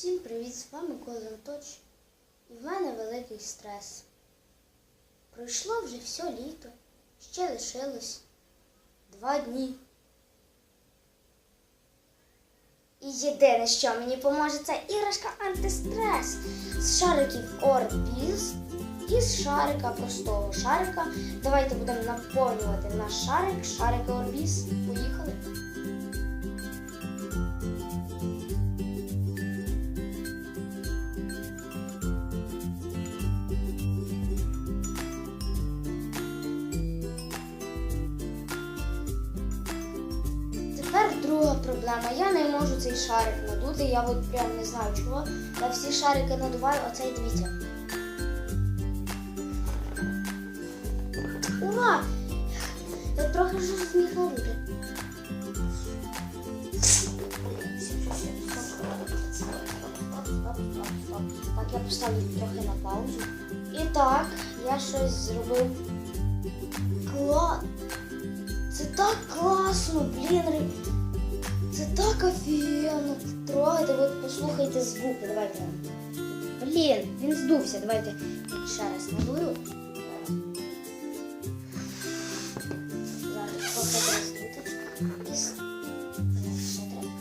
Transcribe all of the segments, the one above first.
Всім привіт, з вами Touch. І в мене великий стрес. Пройшло вже все літо, ще лишилось два дні. І єдине, що мені поможе, це іграшка антистрес з шариків Орбіз і з шарика простого шарика. Давайте будемо наповнювати наш шарик, шарики Орбіз. Поїхали. Проблема. Я не можу цей шарик надути. Я от прям не знаю чого. Я всі шарики надуваю, а цей дивіться. Ура! Я трохи вже зміг надути. Так, я поставлю трохи на паузу. І так, я щось зробив. Клас! Це так класно, блін. ре- Це так офігенно. Трогайте, от послухайте звуки. Давайте. Блін, він здувся. Давайте ще раз надую. Зараз трохи роздути. І с- Блін, ще треба.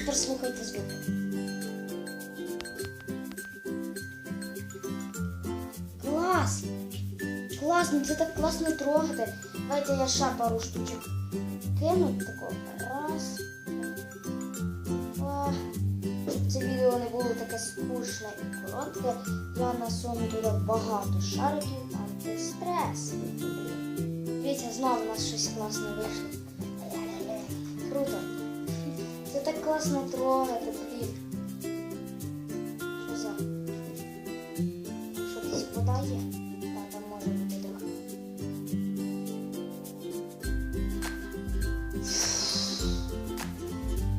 Тепер слухайте звуки. Клас! Класно, це так класно трогати. Давайте я ще пару штучок кину. Тако. Раз. Таке скучне і коротке. Я насуну туди багато шариків антистрес. Дивіться, знову у нас щось класне вийшло. Круто. Це так класно трогати, блін. Що за? Що десь вода є?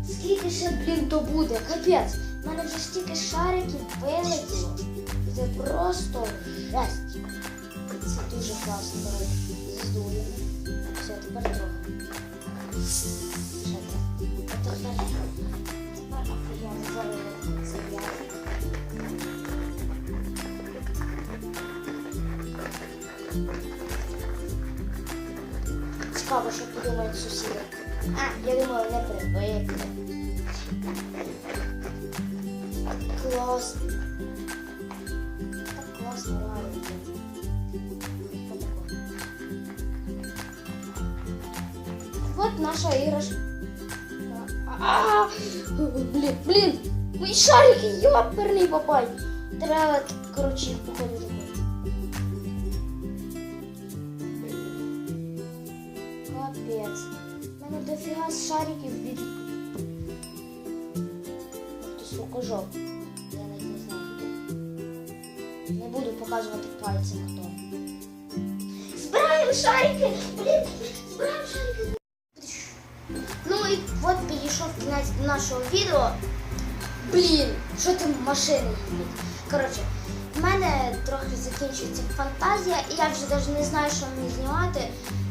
Скільки ще, блін, то буде? Капець. У мене вже стільки шариків вилетіло. Це просто жесть. Це дуже класно. Здуємо. Все, тепер трохи. Ще трохи. А Тепер, тепер офігенно залили це я. Цікаво, що подумають сусіди. А, я думаю, не привикли. Класно. Так класно, реально. Отако. Вот наша іграшка. А, блін, блін, мої шарики, йоперний бабай. Треба, коротше, їх походу такою. Капець. У мене дофіга шариків від. Рукожоп. Я навіть не знаю. Не буду показувати пальцем хто. Збираємо шарики! Блін, збираємо шарики! Ну і от підійшов кінець до нашого відео. Блін, що там машини їдуть? Коротше, в мене трохи закінчується фантазія, і я вже навіть не знаю, що мені знімати,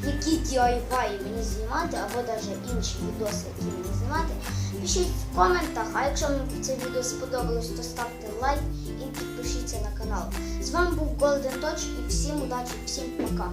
які DIY мені знімати, або навіть інші відоси, які мені знімати. Пишіть в коментах, а якщо вам це відео сподобалось, то ставте лайк і підпишіться на канал. З вами був Golden Touch і всім удачі, всім пока.